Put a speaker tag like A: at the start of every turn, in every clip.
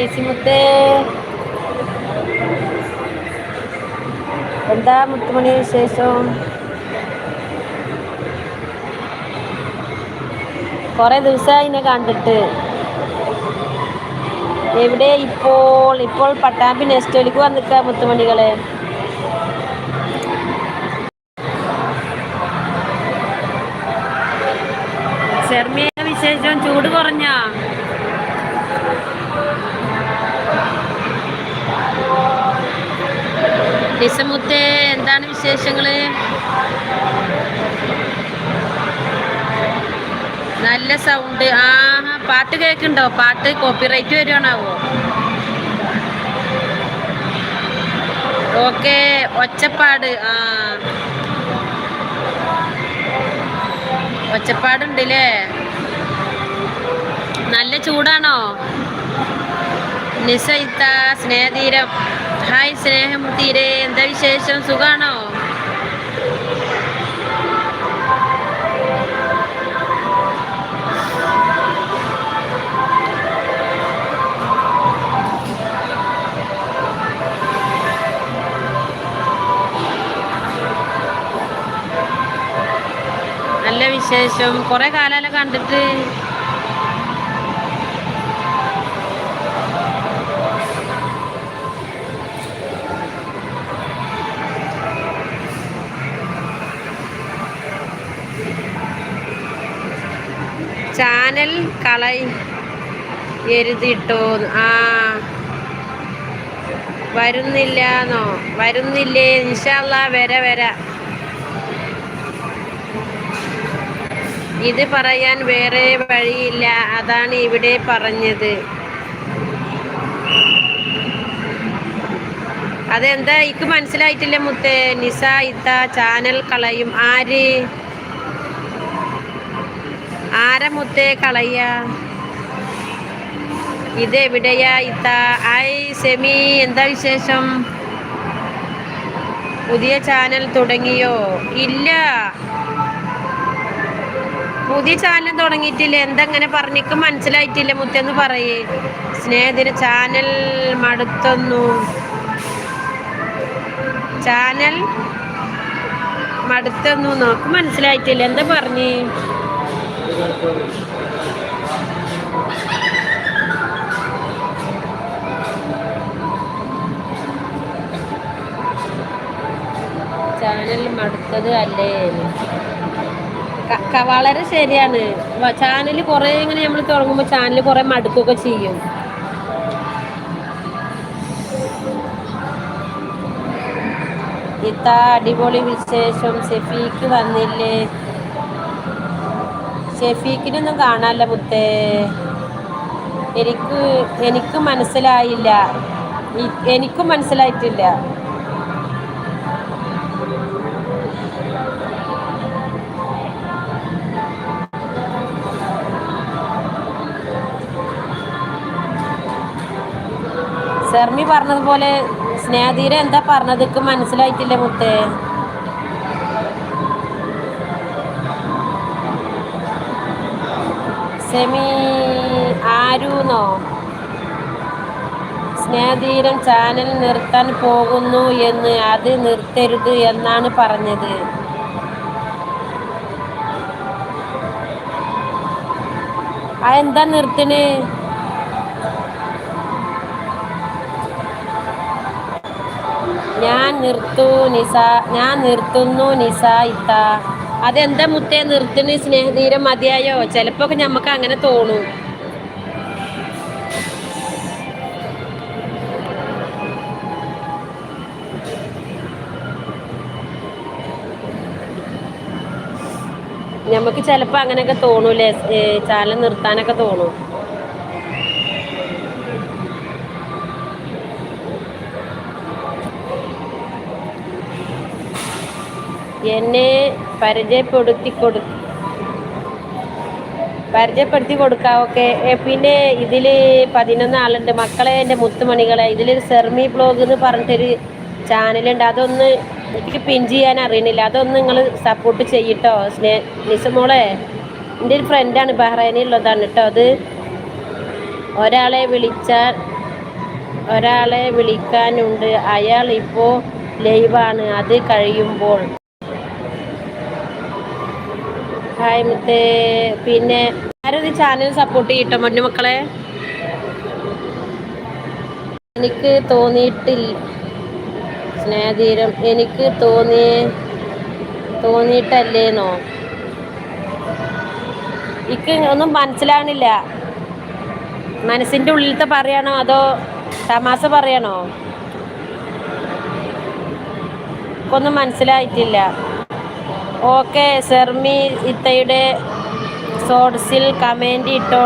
A: Hi നസിമുത്തേ എന്താ മുത്തുമണി വിശേഷം? കുറെ ദിവസമായി എന്നെ കണ്ടിട്ട്. എവിടെ ഇപ്പോൾ? ഇപ്പോൾ പട്ടാമ്പി നെസ്റ്റോലിക്ക് വന്നിക്ക മുത്തുമണികളെ. ചെർമിയ വിശേഷം ചൂട് കുറഞ്ഞ? നിസമുത്തേ എന്താണ് വിശേഷങ്ങൾ നല്ല സൗണ്ട് ആ പാട്ട് കേൾക്കുന്നുണ്ടോ? പാട്ട് കോപ്പിറൈറ്റ് വരുവാണാവോ? ഓക്കെ ഒച്ചപ്പാട്. ആ. ഒച്ചപ്പാടുണ്ടല്ലേ? നല്ല ചൂടാണോ? നിസയിത്ത സ്നേഹതീരം. ഹായ് സ്നേഹം തീരെ എന്താ വിശേഷം? സുഖാണോ? നല്ല വിശേഷം. കുറെ കാലമല്ല കണ്ടിട്ട്? ചാനൽ കളയി എരുതിട്ടോ ആ. വരുന്നില്ലാന്നോ? വരുന്നില്ലേ? ഇൻഷാല്ല വര വര. ഇത് പറയാൻ വേറെ വഴിയില്ല. അതാണ് ഇവിടെ പറഞ്ഞത്. അതെന്താ? ഇക്ക് മനസ്സിലായിട്ടില്ല മുത്തേ. നിസ ഇത്ത ചാനൽ കളയും. ആര്? ആര കളയ? ഇത് ഇതെവിടെയാ ഇത്ത? ഐ സെമി എന്താ വിശേഷം? പുതിയ ചാനൽ തുടങ്ങിയോ? ഇല്ല. പുതിയ ചാനൽ തുടങ്ങിയിട്ടില്ല. എന്തെങ്ങനെ പറഞ്ഞിക്ക് മനസ്സിലായിട്ടില്ല. മുത്തെന്ന് പറയേ. സ്നേഹത്തിന് ചാനൽ മടുത്തൊന്നു. ചാനൽ മടുത്തൊന്നു. നോക്ക് മനസ്സിലായിട്ടില്ല. എന്താ പറഞ്ഞേ? ചാനൽ മടുത്തത് അല്ലേ? വളരെ ശരിയാണ്. ചാനൽ കുറേ ഇങ്ങനെ നമ്മൾ തുടങ്ങുമ്പോൾ ചാനൽ കുറേ മടുക്കുകയൊക്കെ ചെയ്യും. ഇത്ത അടിപൊളി വിശേഷം. സെഫിക്ക് വന്നില്ലേ? ഷെഫീക്കിനൊന്നും കാണാല്ല മുത്തേ. എനിക്ക് എനിക്ക് മനസ്സിലായില്ല. എനിക്കും മനസ്സിലായിട്ടില്ല. സെർമി പറഞ്ഞതുപോലെ സ്നേഹധീര എന്താ പറഞ്ഞത്? മനസ്സിലായിട്ടില്ല മുത്തേ. സെമി ആരുന്നോ? സ്നേഹധീരം ചാനൽ നിർത്താൻ പോകുന്നു എന്ന് അത് നിർത്തരുത് എന്നാണ് പറഞ്ഞത്. അതെന്താ നിർത്തണേ? ഞാൻ നിർത്തു നിസ ഞാൻ നിർത്തുന്നു നിസ ഇത്ത. അതെന്താ മുത്തേ? നിർത്തിന് സ്നേഹധീരം മതിയായോ? ചിലപ്പോ നമുക്ക് അങ്ങനെ തോന്നും. നമുക്ക് ചിലപ്പോ അങ്ങനെയൊക്കെ തോന്നൂലേ? ചാനൽ നിർത്താനൊക്കെ തോന്നും. എന്നെ പരിചയപ്പെടുത്തി കൊടു പരിചയപ്പെടുത്തി കൊടുക്കാം. ഓക്കെ. പിന്നെ ഇതിൽ പതിനൊന്ന് ആളുണ്ട്. മക്കളെ എന്റെ മുത്തുമണികളെ. ഇതിലൊരു സെർമി ബ്ലോഗ് എന്ന് പറഞ്ഞിട്ടൊരു ചാനലുണ്ട്. അതൊന്ന് എനിക്ക് പിൻ ചെയ്യാൻ അറിയണില്ല. അതൊന്ന് നിങ്ങൾ സപ്പോർട്ട് ചെയ്യട്ടോ സ്നേ നിസമോളെ. എന്റെ ഒരു ഫ്രണ്ടാണ് ബഹ്റൈനിലുള്ളതാണ് കേട്ടോ അത്. ഒരാളെ വിളിച്ചാൽ ഒരാളെ വിളിക്കാനുണ്ട്. അയാൾ ഇപ്പോൾ ലൈവാണ് അത് കഴിയുമ്പോൾ ഹായ് മുത്തേ. പിന്നെ ആരും ചാനൽ സപ്പോർട്ട് ചെയ്യട്ടോ മഞ്ഞു മക്കളെ? എനിക്ക് തോന്നിയിട്ടില്ല. സ്നേഹതീരം എനിക്ക് തോന്നി തോന്നിയിട്ടല്ലേന്നോ? എനിക്ക് ഒന്നും മനസ്സിലാവണില്ല. മനസ്സിന്റെ ഉള്ളിലത്തെ പറയണോ അതോ തമാശ പറയണോ? ഒന്നും മനസ്സിലായിട്ടില്ല. ഓക്കെ സെർമി ഇത്തയുടെ സോഡ്സിൽ കമന്റ് ഇട്ടോ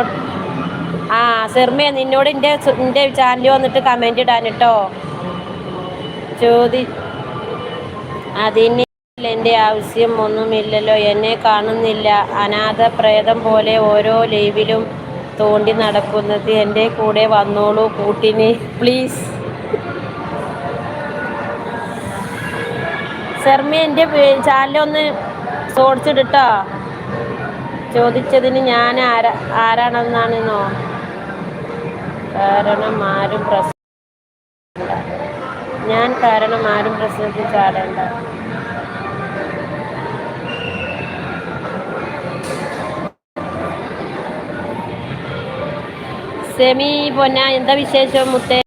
A: ആ സെർമിയ നിന്നോട് എന്റെ എന്റെ ചാനൽ വന്നിട്ട് കമന്റ് ഇടാൻ കേട്ടോ ചോദി അതിന് എന്റെ ആവശ്യം ഒന്നുമില്ലല്ലോ എന്നെ കാണുന്നില്ല. അനാഥ പ്രേതം പോലെ ഓരോ ലൈവിലും തോണ്ടി നടക്കുന്നത് എന്റെ കൂടെ വന്നോളൂ കൂട്ടിന്. പ്ലീസ് സെർമി എന്റെ ചാനലൊന്ന് സോടിച്ചിട്ടോ ചോദിച്ചതിന് ഞാൻ ആരാ ആരാണെന്നാണെന്നോ? കാരണം ആരും പ്രശ്നം ഞാൻ കാരണം ആരും പ്രശ്നത്തിൽ ചാടേണ്ട സെമി പൊന്ന എന്താ വിശേഷം മുത്തേ?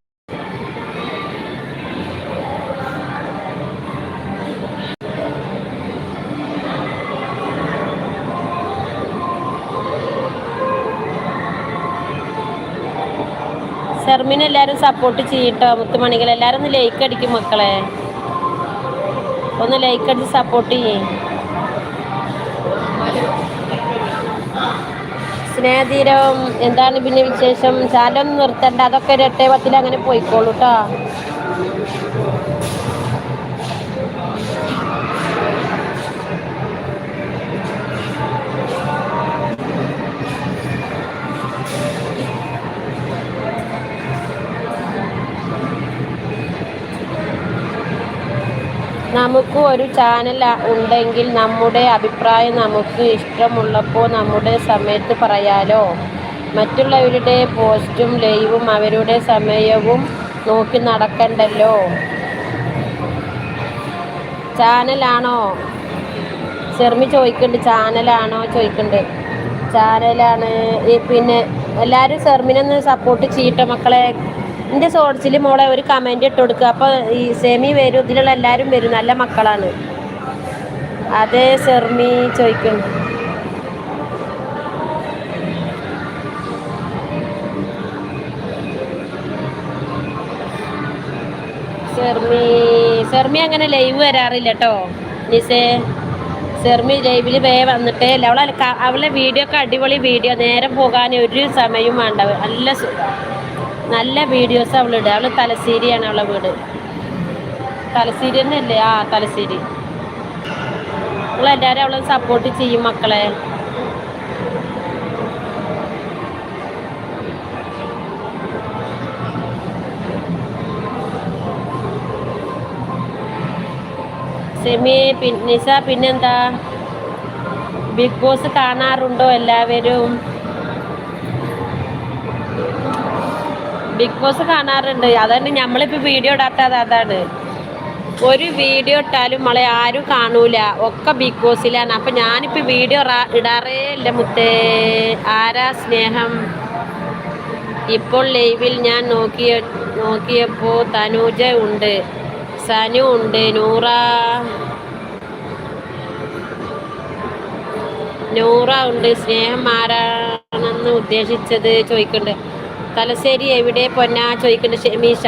A: ഷെർമിനെ എല്ലാവരും സപ്പോർട്ട് ചെയ്യട്ടോ മുത്തുമണികൾ എല്ലാവരും ഒന്ന് ലൈക്ക് അടിക്കും മക്കളെ. ഒന്ന് ലൈക്ക് അടിച്ച് സപ്പോർട്ട് ചെയ്യേ. സ്നേഹതീരം എന്താണ് പിന്നെ വിശേഷം? ചാലൊന്നും നിർത്തണ്ട. അതൊക്കെ ഒരു എട്ടേ പത്തിൽ അങ്ങനെ പോയിക്കോളൂ കേട്ടോ നമുക്ക് ഒരു ചാനൽ ഉണ്ടെങ്കിൽ നമ്മുടെ അഭിപ്രായം നമുക്ക് ഇഷ്ടമുള്ളപ്പോൾ നമ്മുടെ സമയത്ത് പറയാലോ. മറ്റുള്ളവരുടെ പോസ്റ്റും ലൈവും അവരുടെ സമയവും നോക്കി നടക്കണ്ടല്ലോ. ചാനലാണോ ചെറുമി ചോദിക്കുന്നുണ്ട് ചാനലാണോ ചോദിക്കുന്നുണ്ട് ചാനലാണ് പിന്നെ എല്ലാവരും സെർമിനൊന്ന് സപ്പോർട്ട് ചെയ്യട്ടെ മക്കളെ. എന്റെ ഷോർട്സിൽ മോളെ ഒരു കമന്റ് ഇട്ട് കൊടുക്കുക അപ്പോൾ ഈ സെമി വരും ഇതിലുള്ള എല്ലാവരും വരും നല്ല മക്കളാണ്. അതെ സെർമി ചോദിക്കും സെർമി സെർമി അങ്ങനെ ലൈവ് വരാറില്ല കേട്ടോ നിസേ സെർമി ലൈവിൽ വേ വന്നിട്ട് അവളെ അവളെ വീഡിയോ ഒക്കെ അടിപൊളി വീഡിയോ നേരം പോകാൻ ഒരു സമയവും വേണ്ട. നല്ല നല്ല വീഡിയോസ് അവൾ ഇടുക. അവൾ തലശ്ശേരിയാണ് അവളെ വീട്. തലശ്ശേരി തന്നെ അല്ലേ ആ തലശ്ശേരി. എല്ലാവരും അവളെ സപ്പോർട്ട് ചെയ്യും മക്കളെ. സെമി നിസ പിന്നെന്താ? ബിഗ് ബോസ് കാണാറുണ്ടോ എല്ലാവരും? ബിഗ് ബോസ് കാണാറുണ്ട്. അതാണ് നമ്മളിപ്പോൾ വീഡിയോ ഇടാത്തത് അതാണ്. ഒരു വീഡിയോ ഇട്ടാലും നമ്മളെ ആരും കാണൂല. ഒക്കെ ബിഗ് ബോസിലാണ് അപ്പം ഞാനിപ്പോൾ വീഡിയോ ഇടാറേ ഇല്ല മുത്തേ. ആരാ സ്നേഹം? ഇപ്പോൾ ലൈവിൽ ഞാൻ നോക്കിയ നോക്കിയപ്പോൾ തനൂജ ഉണ്ട്. സനു ഉണ്ട്. നൂറ. നൂറ ഉണ്ട്. സ്നേഹം ആരാണെന്ന് ഉദ്ദേശിച്ചത് ചോദിക്കുന്നുണ്ട് തലശ്ശേരി എവിടെ? പൊന്ന ചോദിക്കുന്നു ഷെമീഷ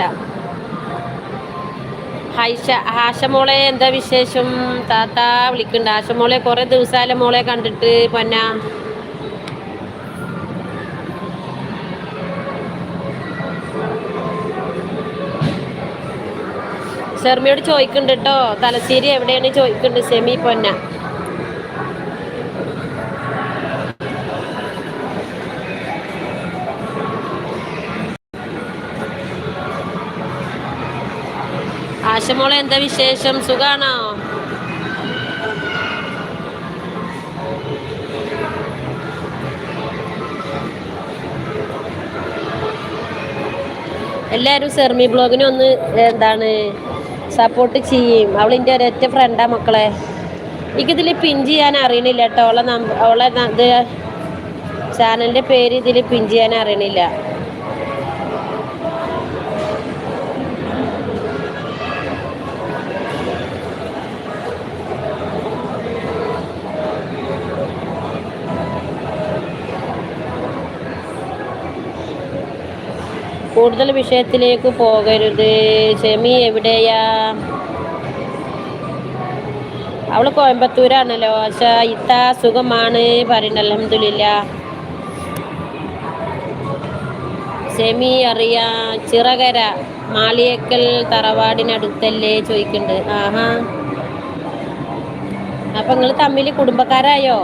A: ഹൈഷ ഹാഷമോളെ എന്താ വിശേഷം? താത്ത വിളിക്കുന്നുണ്ട് ഹാഷമോളെ കുറേ ദിവസമായാലും മോളെ കണ്ടിട്ട് പൊന്ന. ഷെർമിയോട് ചോദിക്കുന്നുണ്ട് കേട്ടോ തലശ്ശേരി എവിടെയാണ് ചോദിക്കുന്നുണ്ട് സെമി പൊന്ന. ആശമോളെ എന്താ വിശേഷം? സുഖാണോ? എല്ലാരും സെർമി ബ്ലോഗിനെ ഒന്ന് എന്താണ് സപ്പോർട്ട് ചെയ്യും. അവളിന്റെ ഒരൊറ്റ ഫ്രണ്ടാ മക്കളെ. എനിക്കിതിൽ പിൻ ചെയ്യാൻ അറിയണില്ല കേട്ടോ. അവളെ അവളെ ഇത് ചാനലിന്റെ പേര് ഇതിൽ പിൻ ചെയ്യാൻ അറിയണില്ല. കൂടുതൽ വിഷയത്തിലേക്ക് പോകരുത്. ഷെമി എവിടെയാ? അവൾ കോയമ്പത്തൂരാണല്ലോ. പക്ഷേ ഇത്ത സുഖമാണ്. പറയുന്നത് അലഹമില്ല ഷെമി അറിയാ ചിറകര മാളിയേക്കൽ തറവാടിനടുത്തല്ലേ ചോദിക്കുന്നുണ്ട് ആഹാ. അപ്പൊ നിങ്ങൾ തമ്മിൽ കുടുംബക്കാരായോ?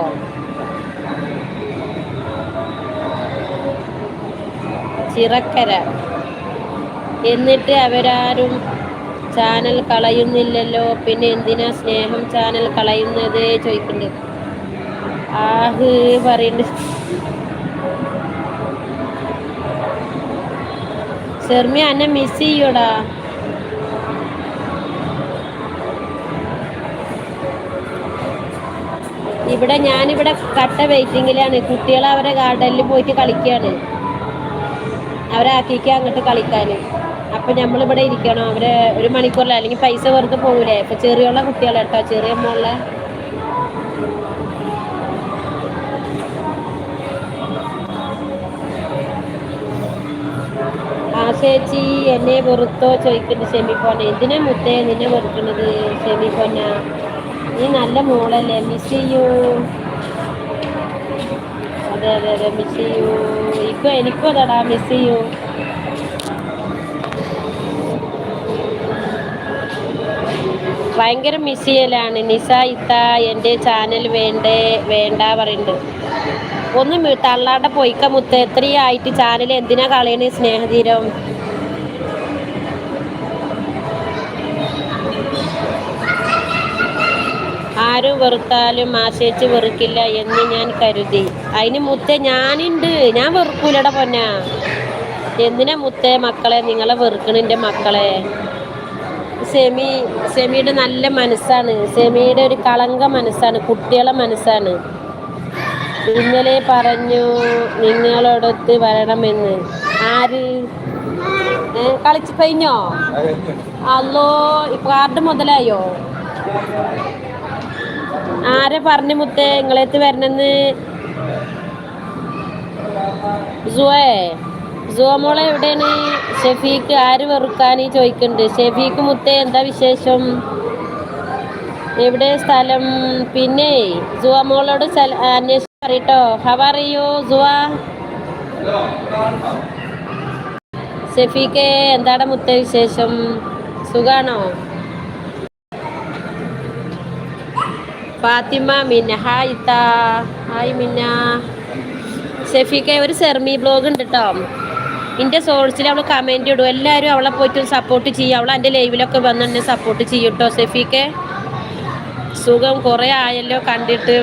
A: ചിറക്കര. എന്നിട്ട് അവരാരും ചാനൽ കളയുന്നില്ലല്ലോ. പിന്നെ എന്തിനാ സ്നേഹം ചാനൽ കളയുന്നത്? ചോദിക്കുന്നുണ്ട് ആഹ് പറയുന്നുണ്ട് ഷെർമി എന്നെ മിസ് ചെയ്യൂടാ? ഇവിടെ ഞാനിവിടെ കട്ട വെയിറ്റിങ്ങിലാണ്. കുട്ടികൾ അവരെ ഗാർഡനിൽ പോയിട്ട് കളിക്കുകയാണ് അവരാക്കിക്കാൻ അങ്ങോട്ട് കളിക്കാൻ അപ്പൊ നമ്മളിവിടെ ഇരിക്കണം? അവർ ഒരു മണിക്കൂറിൽ അല്ലെങ്കിൽ പൈസ വെറുതെ പോകൂലേ? ഇപ്പൊ ചെറിയുള്ള കുട്ടികളെ കേട്ടോ ചെറിയ മോളെ. ആ ചേച്ചി എന്നെ വെറുത്തോ ചോദിക്കുന്നുണ്ട് ഷെമിപ്പോന എന്തിനാ മുത്തേ നിന്നെ വെറുക്കുന്നത് ഷെമിപ്പോന നീ നല്ല മോളല്ലേ. മിസ് ചെയ്യൂ. അതെ അതെ അതെ. മിസ് ചെയ്യൂ. ഇപ്പൊ എനിക്കും അതാടാ മിസ് ചെയ്യൂ. ഭയങ്കര മിസ് ചെയ്യലാണ്. നിസ ഇത്ത എന്റെ ചാനൽ വേണ്ടേ വേണ്ട പറയുന്നുണ്ട് ഒന്ന് തള്ളാട്ട പൊയ്ക്ക മുത്ത്. എത്രയായിട്ട് ചാനൽ എന്തിനാ കളയണേ സ്നേഹതീരം ആരും വെറുത്താലും ആശയിച്ച് വെറുക്കില്ല എന്ന് ഞാൻ കരുതി. അതിന് മുത്തേ ഞാനുണ്ട്. ഞാൻ വെറുക്കൂലട പൊന്ന. എന്തിനാ മുത്തേ മക്കളെ? നിങ്ങളെ വെറുക്കണിന്റെ മക്കളെ. സെമി സെമിയുടെ നല്ല മനസ്സാണ്. സെമിയുടെ ഒരു കളങ്ക മനസ്സാണ് കുട്ടികളെ മനസ്സാണ്. ഇന്നലെ പറഞ്ഞു നിങ്ങളോടൊത്ത് വരണമെന്ന്. ആര്? കളിച്ചു കഴിഞ്ഞോ? അല്ലോ ഇപ്പൊ കാർഡ് മുതലായോ? ആരെ പറഞ്ഞു മുത്തേ നിങ്ങളെത്ത് വരണെന്ന് സുവേ സുവ മോളെ എവിടെയാണ്? ഷെഫീക്ക് ആര് വെറുക്കാന് ചോദിക്കുന്നുണ്ട് ഷെഫീക്ക് മുത്തേ എന്താ വിശേഷം? എവിടെ സ്ഥലം? പിന്നെ സുവ അന്വേഷണം പറയട്ടോ. ഹവ അറിയോ? സുവ ഷെഫീക്ക് എന്താണ് മുത്തേ വിശേഷം? സുഖാണോ? ഫാത്തിമ മിന്ന. ഹായ് ഇത്ത. ഹായ് മിന്ന. ഷെഫീക്ക ഒരു സെർമി ബ്ലോഗ് ഉണ്ട് കേട്ടോ എന്റെ സോഴ്സിൽ അവൾ കമന്റ് ഇടും. എല്ലാവരും അവളെ പോയിട്ട് സപ്പോർട്ട് ചെയ്യും. അവൾ എന്റെ ലൈവിലൊക്കെ വന്നെന്നെ സപ്പോർട്ട് ചെയ്യും കേട്ടോ സെഫിക്ക്. സുഖം കുറേ ആയല്ലോ കണ്ടിട്ട്.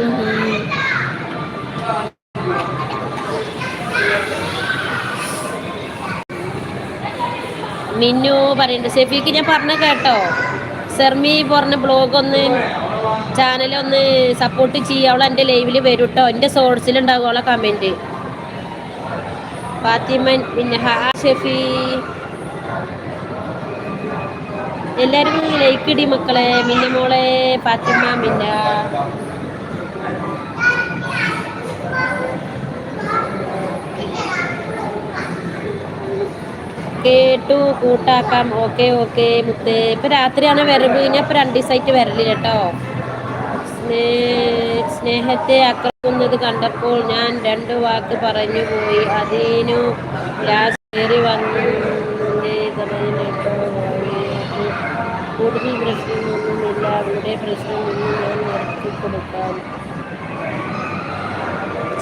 A: മിന്നു പറയുന്നുണ്ട് സെഫിക്ക് ഞാൻ പറഞ്ഞ കേട്ടോ. സെർമി പറഞ്ഞ ബ്ലോഗ് ഒന്ന് ചാനലൊന്ന് സപ്പോർട്ട് ചെയ്യുക അവൾ എന്റെ ലൈവിൽ വരും കേട്ടോ എന്റെ സോഴ്സിലുണ്ടാകും അവളെ കമന്റ് ഫാത്തിമൻ പിന്നെ ഹാ ഷെഫി എല്ലാവരും ലൈക്ക് ഇടി മക്കളെ. മിന്ന മോളെ ഫാത്തിമ മിന്ന കേട്ടു കൂട്ടാക്കാം. ഓക്കെ ഓക്കെ മുത്തേ. ഇപ്പൊ രാത്രിയാണ് വരവ്. ഞാൻ ഇപ്പൊ രണ്ട് ദിവസമായിട്ട് വരലില്ല കേട്ടോ. സ്നേഹത്തെ സ്നേഹത്തെ ആക്രമിക്കുന്നത് കണ്ടപ്പോൾ ഞാൻ രണ്ടു വാക്ക് പറഞ്ഞു പോയി. അതിനു കയറി വന്നു. കേട്ടോ കൂടുതൽ പ്രശ്നമൊന്നുമില്ല അവിടെ പ്രശ്നമൊന്നും ഞാൻ നിർത്തി കൊടുക്കാം.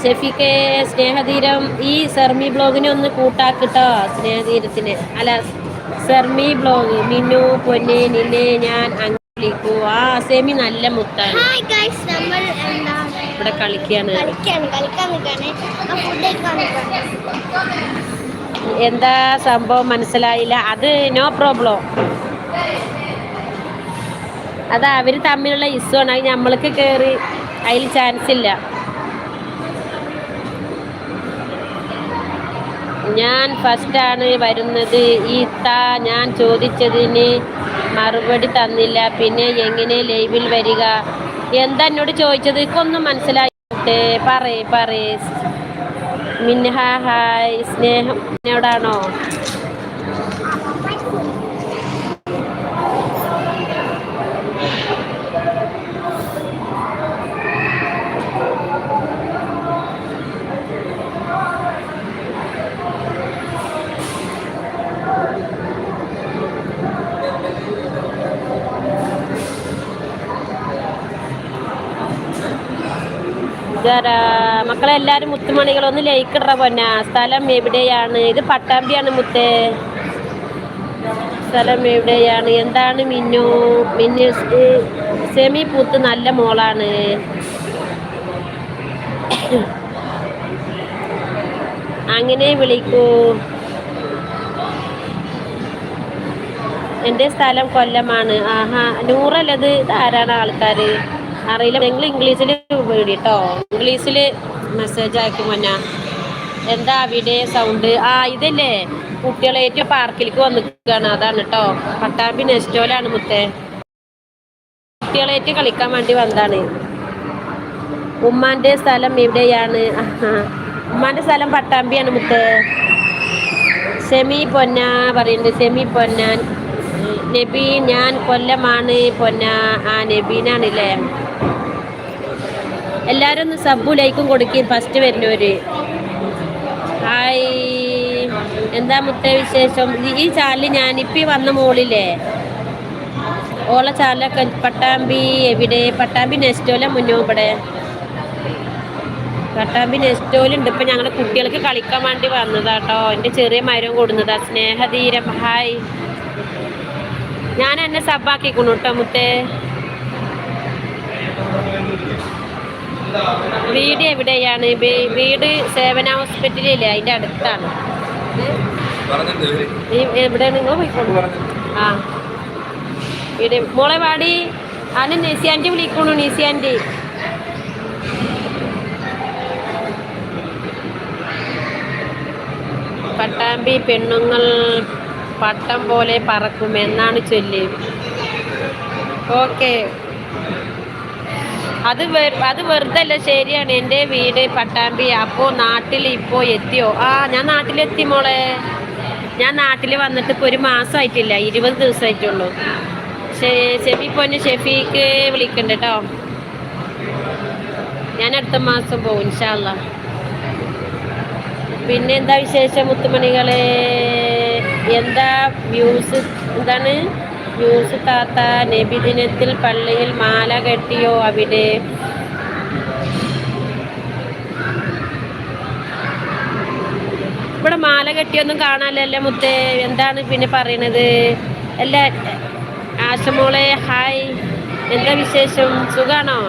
A: ഷെഫിക്ക് സ്നേഹതീരം ഈ സെർമി ബ്ലോഗിനെ ഒന്ന് കൂട്ടാക്കിട്ടോ സ്നേഹതീരത്തിന്. അല്ല സെർമി ബ്ലോഗ്. മിന്നു പൊന്നെ നിന്നെ ഞാൻ അങ്ങ് ആ സെമി നല്ല മുത്താണ്.
B: നമ്മൾ
A: ഇവിടെ കളിക്കാണ് എന്താ സംഭവം മനസ്സിലായില്ല? അത് നോ പ്രോബ്ലം അത് അവർ തമ്മിലുള്ള ആണ്. അത് നമ്മൾക്ക് കയറി അതിൽ ചാൻസ് ഇല്ല. ഞാൻ ഫസ്റ്റാണ് വരുന്നത്. ഈ താ ഞാൻ ചോദിച്ചതിന് മറുപടി തന്നില്ല. പിന്നെ എങ്ങനെ ലൈവിൽ വരിക? എന്താ എന്നോട് ചോദിച്ചത്? ഇക്കൊന്നും മനസ്സിലായിട്ട് പറയ് പറയ്. മിൻഹ ഹായ് സ്നേഹം എന്നോടാണോ ഇതാരാ മക്കളെ എല്ലാവരും മുത്തുമണികളൊന്ന് ലൈക്ക് ഇടറ പൊന്ന. സ്ഥലം എവിടെയാണ്? ഇത് പട്ടാമ്പിയാണ് മുത്തേ. സ്ഥലം എവിടെയാണ്? എന്താണ് മിന്നു? മിന്നു സെമി പൂത്ത് നല്ല മോളാണ്. അങ്ങനെ വിളിക്കൂ. എന്റെ സ്ഥലം കൊല്ലമാണ്. ആഹാ നൂറല്ലത് ആരാണ് ആൾക്കാർ അറിയില്ല. നിങ്ങൾ ഇംഗ്ലീഷിൽ വീടി കേട്ടോ ഇംഗ്ലീഷിൽ മെസ്സേജ് അയക്കും മോന. എന്താ അവിടെ സൗണ്ട് ആ ഇതല്ലേ. കുട്ടികളേറ്റ് പാർക്കിലേക്ക് വന്നിരിക്കുകയാണ് അതാണ് കേട്ടോ പട്ടാമ്പി നെസ്റ്റോലാണ് മുത്തേ. കുട്ടികളേറ്റ് കളിക്കാൻ വേണ്ടി വന്നതാണ്. ഉമ്മാന്റെ സ്ഥലം എവിടെയാണ് ഉമ്മാന്റെ സ്ഥലം പട്ടാമ്പിയാണ് മുത്തേ. സെമി പൊന്ന പറയുന്നുണ്ട്. സെമി പൊന്നാൻ. നബി ഞാൻ കൊല്ലമാണ് പൊന്ന. ആ നബീനാണല്ലേ എല്ലാവരും ഒന്ന് സബ്ബു ലൈക്കും കൊടുക്കുകയും ഫസ്റ്റ് വരുന്നവര്. ഹായ്. എന്താ മുത്തേ വിശേഷം? ഈ- ചാലിൽ ഞാനിപ്പി വന്ന മോളില്ലേ ഓള ചാലൊക്കെ പട്ടാമ്പി എവിടെ? പട്ടാമ്പി നെസ്റ്റോല മുന്നോ ഇവിടെ. പട്ടാമ്പി നെസ്റ്റോലുണ്ട് ഇപ്പം ഞങ്ങളുടെ കുട്ടികൾക്ക് കളിക്കാൻ വേണ്ടി വന്നതാട്ടോ. എന്റെ ചെറിയ മരം കൊടുന്നതാ. സ്നേഹധീരം. ഹായ്. ഞാൻ എന്നെ സബ്ബാക്കിക്കുന്നു കേട്ടോ മുത്തേ. വീട് എവിടെയാണ്? വീട് സേവന ഹോസ്പിറ്റലില്ലേ? അതിന്റെ അടുത്താണ്. എവിടെ? എവിടെയാണ് നിങ്ങൾ പോയിക്കോളൂ. ആ. വീട് മോളെ വാടി. ആണ് നെസി ആന്റി വിളിക്കണു നെസി പട്ടാമ്പി പെണ്ണുങ്ങൾ പട്ടം പോലെ പറക്കും എന്നാണ് ചൊല്ലി. ഓക്കെ. അത് അത് വെറുതെ അല്ല ശരിയാണ്. എന്റെ വീട് പട്ടാമ്പി. അപ്പോൾ നാട്ടിൽ ഇപ്പോൾ എത്തിയോ? ആ ഞാൻ നാട്ടിലെത്തി മോളെ. ഞാൻ നാട്ടിൽ വന്നിട്ട് ഇപ്പോൾ ഒരു മാസമായിട്ടില്ല ഇരുപത് ദിവസമായിട്ടുള്ളൂ ഷെഫി പൊന്ന് ഷെഫീക്ക് വിളിക്കണ്ട കേട്ടോ ഞാൻ അടുത്ത മാസം പോകും ഇൻഷാല്ല പിന്നെ എന്താ വിശേഷം മുത്തുമണികളെ? എന്താ വ്യൂസ്? എന്താണ്? വ്യൂസ് താത്ത നബിദിനത്തിൽ പള്ളിയിൽ മാല കെട്ടിയോ അവിടെ? ഇവിടെ മാല കെട്ടിയൊന്നും കാണാനല്ലേ മുത്തേ? എന്താണ് പിന്നെ പറയണത്? അല്ല ആശമോളെ ഹായ്. എന്താ വിശേഷം? സുഖാണോ?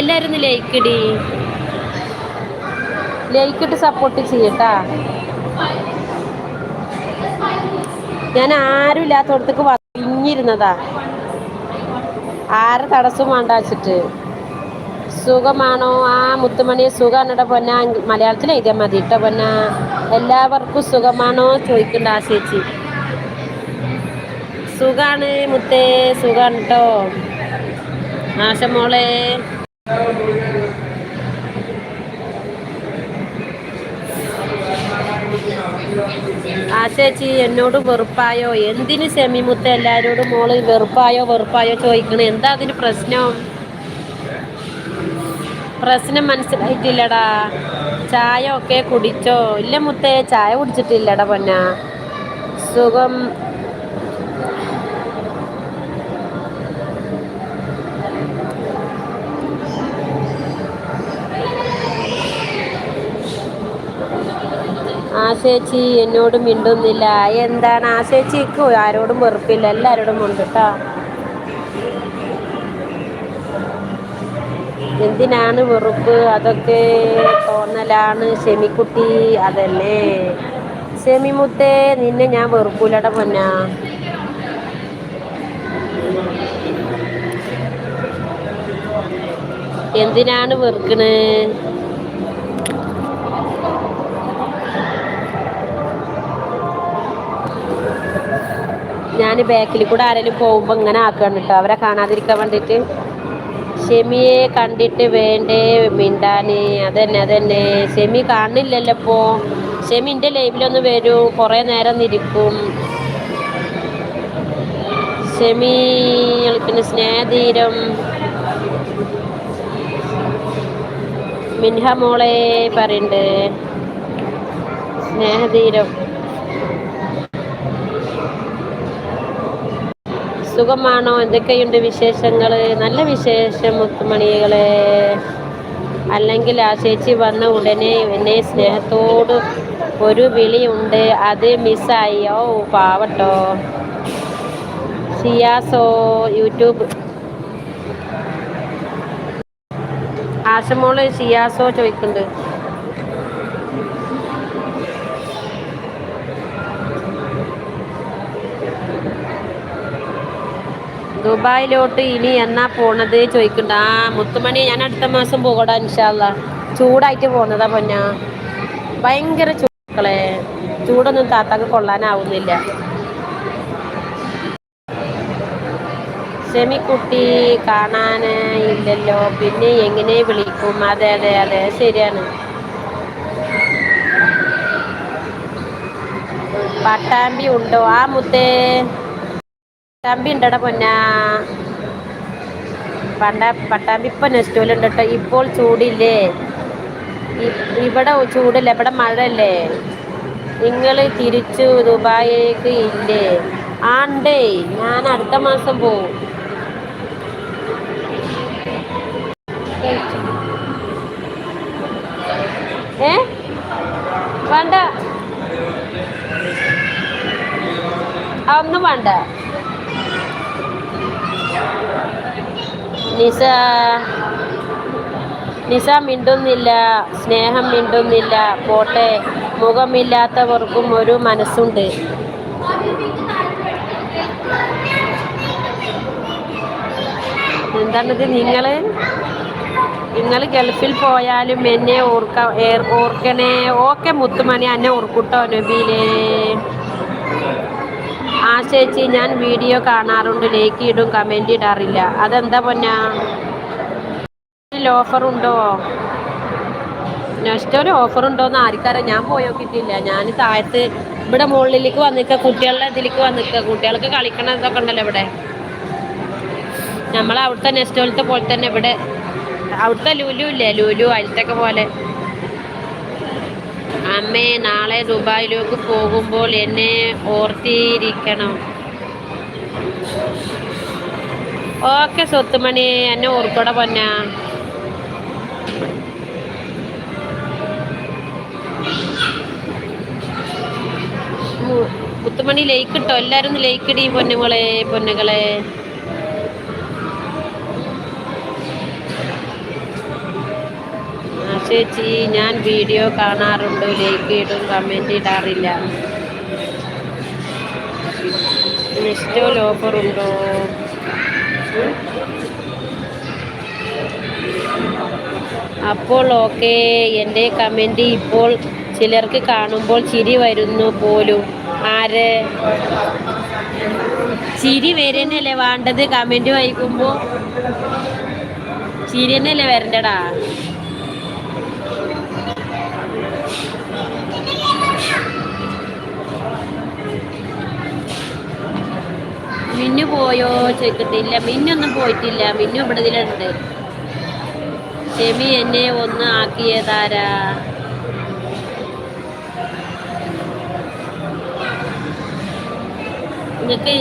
A: എല്ലാവരും ഒന്ന് ലൈക്ക് ഇടി ലൈക്ക് ഇട്ട് സപ്പോർട്ട് ചെയ്യട്ടാ. ഞാൻ ആരും ഇല്ലാത്തടത്തേക്ക് വന്നിരുന്നതാ ആരെ തടസ്സം വേണ്ട വെച്ചിട്ട്. സുഖമാണോ? ആ മുത്തുമണി സുഖാണട പൊന്ന. മലയാളത്തിൽ എഴുതിയാൽ മതി കേട്ടോ പൊന്ന. എല്ലാവർക്കും സുഖമാണോ ചോദിക്കണ്ട ആ ചേച്ചി. സുഖാണ് മുത്തേ സുഖാണ് കേട്ടോ ആശമോളെ ആ ചേച്ചി എന്നോട് വെറുപ്പായോ? എന്തിന് സെമിമുത്ത എല്ലാരോടും മോൾ വെറുപ്പായോ വെറുപ്പായോ ചോദിക്കണേ? എന്താ അതിന് പ്രശ്നം? പ്രശ്നം മനസ്സിലായിട്ടില്ലടാ. ചായ ഒക്കെ കുടിച്ചോ? ഇല്ല മുത്തേ ചായ കുടിച്ചിട്ടില്ലടാ പൊന്ന. സുഖം. ആ ചേച്ചി എന്നോട് മിണ്ടുന്നില്ല. എന്താണ് ആശേച്ചിക്ക് ആരോടും വെറുപ്പില്ല. എല്ലാവരോടും ഉണ്ട് കേട്ടോ എന്തിനാണ് വെറുപ്പ്? അതൊക്കെ തോന്നലാണ്. ഷെമിക്കുട്ടി അതല്ലേ? ഷെമിമുത്തേ നിന്നെ ഞാൻ വെറുപ്പൂലട പൊന്ന. എന്തിനാണ് വെറുക്കണ്? ഞാൻ ബാക്കിൽ കൂടെ ആരെങ്കിലും പോകുമ്പോൾ ഇങ്ങനെ ആക്കുകയാണ് കേട്ടോ അവരെ കാണാതിരിക്കാൻ വേണ്ടിയിട്ട് ഷെമിയെ കണ്ടിട്ട് വേണ്ടേ മിണ്ടാന്? അതന്നെ അതന്നെ. ഷെമി കാണില്ലല്ലോ ഇപ്പോൾ ഷെമി എന്റെ ലൈവിലൊന്ന് വരൂ. കുറേ നേരം ഇരിക്കും. ഷെമി കളിക്കുന്ന സ്നേഹതീരം മിൻഹ മോളെ പറയുന്നുണ്ട് സ്നേഹതീരം സുഖമാണോ? എന്തൊക്കെയുണ്ട് വിശേഷങ്ങൾ നല്ല വിശേഷം മുത്തുമണികളെ. അല്ലെങ്കിൽ ആ ചേച്ചി വന്ന ഉടനെ എന്നെ സ്നേഹത്തോട് ഒരു വിളിയുണ്ട്. അത് മിസ്സായി. പാവട്ടോ. സിയാസോ യൂട്യൂബ്. ആശമോൾ സിയാസോ ചോദിക്കുന്നുണ്ട്. ദുബായിലോട്ട് ഇനി എന്നാ പോണത് ചോദിക്കണ്ട. ആ മുത്തുമണി ഞാൻ അടുത്ത മാസം പോകടാ ഇൻഷാല്ല ചൂടായിട്ട് പോന്നതാ പൊന്ന. ഭയങ്കര ചൂടുക്കളെ ചൂടൊന്നും താത്താക്ക് കൊള്ളാനാവുന്നില്ല. ഷെമിക്കുട്ടി കാണാൻ ഇല്ലല്ലോ പിന്നെ എങ്ങനെ വിളിക്കും? അതെ അതെ അതെ ശരിയാണ്. പട്ടാമ്പി ഉണ്ടോ? ആ മുത്തേ. പട്ടാമ്പി ഉണ്ടട പൊന്ന. പണ്ട പട്ടാമ്പി ഇപ്പൊ നെസ്റ്റോലുണ്ട് കേട്ടോ ഇപ്പോൾ ചൂടില്ലേ? ഇവിടെ ചൂടില്ല? ഇവിടെ മഴയല്ലേ? നിങ്ങൾ തിരിച്ചു ദുബായിലേക്ക് ഇല്ലേ? ആണ്ടേ ഞാൻ അടുത്ത മാസം പോവും. ഏ? വേണ്ട. ഒന്നും വേണ്ട. നിസ നിസ മിണ്ടുന്നില്ല സ്നേഹം മിണ്ടുന്നില്ല പോട്ടെ മുഖമില്ലാത്തവർക്കും ഒരു മനസ്സുണ്ട്. എന്താണിത് നിങ്ങൾ നിങ്ങൾ ഗൾഫിൽ പോയാലും എന്നെ ഓർക്ക ഓർക്കണേ. ഓക്കെ മുത്തുമണി എന്നെ ഓർക്കുട്ടോ നബീലേ ചേച്ചി ഞാൻ വീഡിയോ കാണാറുണ്ട്. ലൈക്ക് ഇടും കമന്റ് ഇടാറില്ല. അതെന്താ പൊന്നാ? ഓഫർ ഉണ്ടോ? നെക്സ്റ്റ് ഒരു ഓഫർ ഉണ്ടോന്ന് ആർക്കറിയാം. ഞാൻ പോയി നോക്കിയിട്ടില്ല. ഞാൻ താഴത്ത് ഇവിടെ മുകളിലേക്ക് വന്നിക്ക കുട്ടികളുടെ ഇതിലേക്ക് വന്നിക്ക. കുട്ടികൾക്ക് കളിക്കണ ഇതൊക്കെ ഉണ്ടല്ലോ ഇവിടെ. നമ്മൾ അവിടുത്തെ നെസ്റ്റോലത്തെ പോലെ തന്നെ ഇവിടെ. അവിടുത്തെ ലുലു ഇല്ലേ? ലുലു അതിലത്തെ പോലെ. അമ്മേ നാളെ ദുബായിലേക്ക് പോകുമ്പോൾ എന്നെ ഓർത്തിരിക്കണം. ഓക്കെ സ്വത്തുമണി എന്നെ ഓർക്കട പൊന്ന. കുത്തുമണി ലേക്ക് ഇട്ടോ? എല്ലാരും ലൈക്ക് ഇടി പൊന്നുകളെ പൊന്നുകളെ. ചേച്ചി ഞാൻ വീഡിയോ കാണാറുണ്ട്. ലൈക്ക് ഇടും കമന്റ് ഇടാറില്ല. നെസ്റ്റോൽ ഓഫർ അപ്പോൾ ഓക്കെ എന്റെ കമന്റ് ഇപ്പോൾ ചിലർക്ക് കാണുമ്പോൾ ചിരി വരുന്നു പോലും. ആര്? ചിരി വരുന്നല്ലേ വേണ്ടത്? കമന്റ് വായിക്കുമ്പോൾ ചിരി തന്നെയല്ലേ വരണ്ടടാ? മിന്നു പോയോ ചോദിക്കട്ടില്ല മിന്നൊന്നും പോയിട്ടില്ല. മിന്നു ഇവിടെ ഇതിലുണ്ട്. ഷെമി എന്നെ ഒന്ന് ആക്കിയതാരാ? നിങ്ങൾക്ക്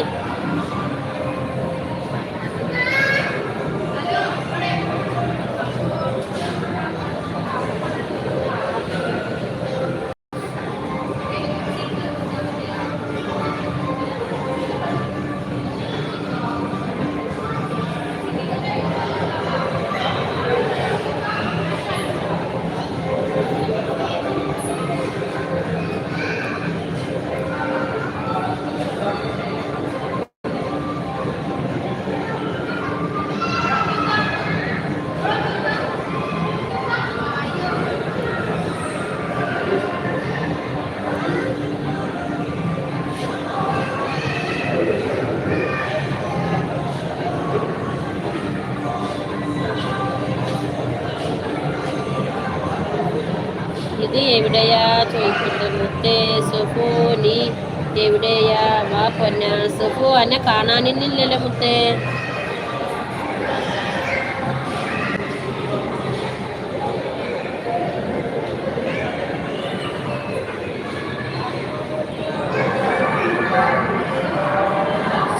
A: സുഫു എവിടെയാ? വാ പൊന്ന. എന്നെ കാണാനില്ലല്ലോ മുത്തേ.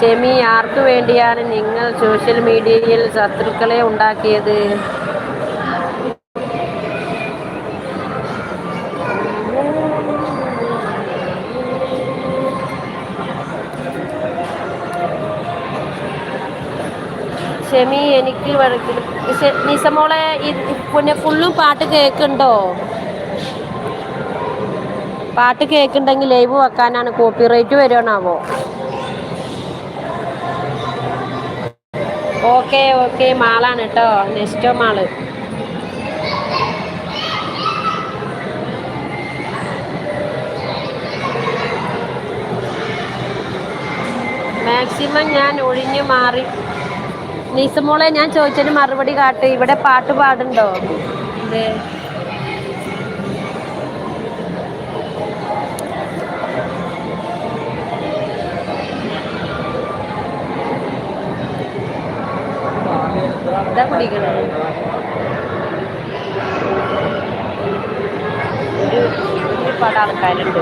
A: ഷെമി ആർക്കു വേണ്ടിയാണ് നിങ്ങൾ സോഷ്യൽ മീഡിയയിൽ ശത്രുക്കളെ ഉണ്ടാക്കിയത്? ഷെമി എനിക്ക് നിസമോളെ പിന്നെ ഫുള്ളും പാട്ട് കേൾക്കുന്നുണ്ടോ പാട്ട് കേൾക്കുന്നുണ്ടെങ്കിൽ ലൈവ് വെക്കാനാണ് കോപ്പി കോപ്പിറൈറ്റ് വരുവാണാവോ ഓക്കെ ഓക്കെ മാളാണ് കേട്ടോ നെക്സ്റ്റോ മാൾ. മാക്സിമം ഞാൻ ഒഴിഞ്ഞു മാറി. നിസമോളെ ഞാൻ ചോദിച്ചതിന് മറുപടി കാട്ട്. ഇവിടെ പാട്ട് പാടുണ്ടോ ഇത് ഒരു ഒരുപാട് ആൾക്കാരുണ്ട്.